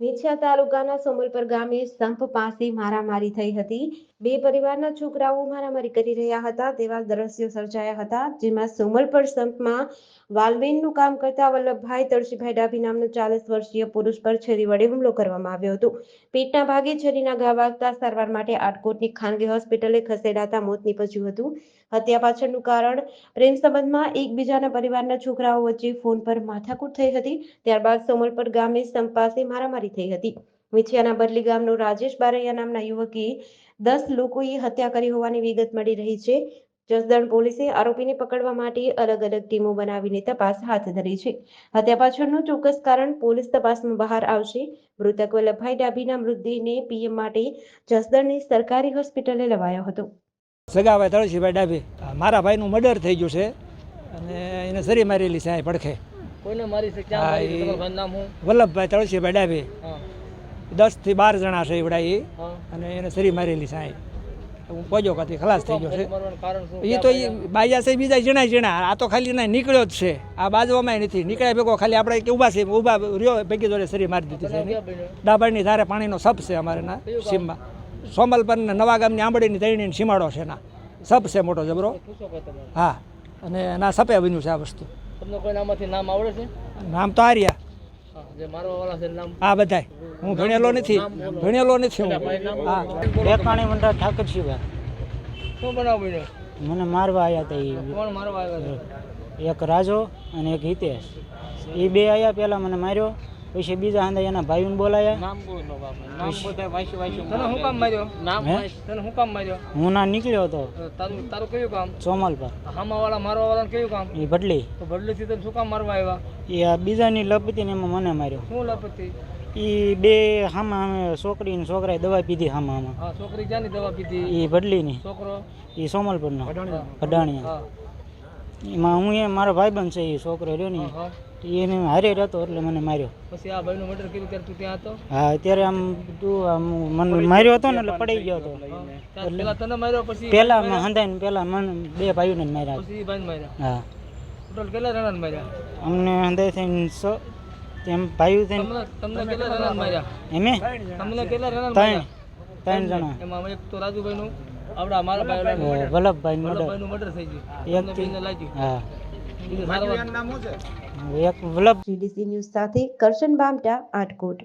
વેછિયા તાલુકાના સોમલપર ગામે સંપ પાસે મારામારી થઈ હતી. બે પરિવારના છોકરાઓ મારામારી કરી રહ્યા હતા. તેવા દ્રશ્યો સર્જાયા હતા, જેમાં સોમલપર સંપમાં વાલ્વેનનું કામ કરતા વલ્લભભાઈ તળસીભાઈ ડાભી નામનો ચાલીસ વર્ષીય પુરુષ પર છરી વડે હુમલો કરવામાં આવ્યો હતો. પેટના ભાગે છરીના ઘા વાગતા સારવાર માટે આટકોટની ખાનગી હોસ્પિટલે ખસેડાતા મોત નીપજ્યું હતું. હત્યા પાછળનું કારણ, પ્રેમ સંબંધમાં એકબીજાના પરિવારના છોકરાઓ વચ્ચે ફોન પર માથાકૂટ થઈ હતી. ત્યારબાદ સોમલપર ગામે સંપ પાસે મારામારી થઈ હતી. વિછિયાના બરલી ગામનો રાજેશ બારૈયા નામના યુવકે દસ લોકોએ હત્યા કરી હોવાની વિગત મળી રહી છે. જસદણ પોલીસે આરોપીને પકડવા માટે અલગ અલગ ટીમો બનાવીને તપાસ હાથ ધરી છે. હત્યા પાછળનું ચોક્કસ કારણ પોલીસ તપાસમાં બહાર આવશે. મૃતક વલ્લભભાઈ ડાભીના મૃતદેહને પીએમ માટે જસદણની સરકારી હોસ્પિટલે લવાયો હતો. સગાભાઈ તળસીભાઈ ડાભી, મારા ભાઈનું મર્ડર થઈ ગયું છે અને એને સરી મારેલી છે પડખે. કોઈને મારી છે ક્યાં હા, નામ શું વલ્લભભાઈ તળસીભાઈ ડાભી હા. દસથી બાર જણા છે એવડા એ અને એને સરી મારેલી અહીં હું પોજો કાથી ખલાસ થઈ ગયો છે. એ તો એ બાજા છે બીજા જણા જણા આ તો ખાલી ના નીકળ્યો જ છે. આ બાજવામાં નથી. નીકળ્યા ભેગો ખાલી આપણે કે ઊભા છે ઊભા રહ્યો ભેગી જોડે સરી મારી દીધી છે ડાબરની ધારે પાણીનો સપ છે અમારે ના સીમમાં. સોમલપર ને નવા ગામની આંબડીની તળીની સીમાડો છે ના સપ છે મોટો જબરો. હા. અને ના સપે બન્યું છે આ વસ્તુ. તમને કોઈ નામાંથી નામ આવડે છે? નામ તો આર્યા. જે મારવા વાળા છે નામ. આ બધાય. હું ભણેલો નથી. ભણેલો નથી હું. હા. મંડળ ઠાકર શિવા શું બનાવ બન્યો મને મારવા આવ્યા હતા કોણ મારવા આવ્યા ઈ એક રાજો અને એક હિતેશ. એ બે આવ્યા પહેલાં મને માર્યો. પછી બીજા અંદર એના ભાઈઓને બોલાયા. નામ બોલો નામ બધા વાંચી વાંચી તને શું કામ માર્યો? નામ તને શું કામ માર્યો? હું ના નીકળ્યો હતો. તારું તારું કયું કામ? ચોમલ પર કયું કામ? એ બદલી તો ભડલીથી તને શું કામ મારવા આવ્યા? એ આ બીજાની લપતી ને એમાં મને માર્યો. શું લપતી? બે હામા અમે છોકરી ને છોકરાએ દવા પીધી હામા હામા છોકરી ક્યાંની દવા પીધી? એ ભડલીની. છોકરો? એ સોમલ પરનો હા. એમાં હું એ મારો ભાઈબંધ છે એ છોકરો રહ્યો ને હા. એને હારે રહેતો એટલે મને માર્યો. પછી આ ભાઈનું મર્ડર કર્યું ત્યારે તું ત્યાં હતો? હા અત્યારે આમ તું આમ મને માર્યો હતો ને એટલે પડી ગયો હતો. ત્યાં તને માર્યો પછી પહેલા હંધાઈને પહેલા મને બે ભાઈઓને માર્યા. પછી ભાઈને માર્યા? હા. ટોટલ કેટલા જણાને માર્યા? અમને હંધાઈ થઈને સો તેમ ભાઈઓ થઈને તમને કેટલા જણાને માર્યા? એમે? તમને કેટલા જણાને ત્રણ ત્રણ જણા. એમાં એક તો રાજુભાઈનું આપડા મારા ભાઈ વલ્લભભાઈ મર્ડર. થઈ ગયું. એક લાગ્યું? હા. એક વલ્લભ જીડીસી ન્યૂઝ સાથે કરશન બામટા આટકોટ.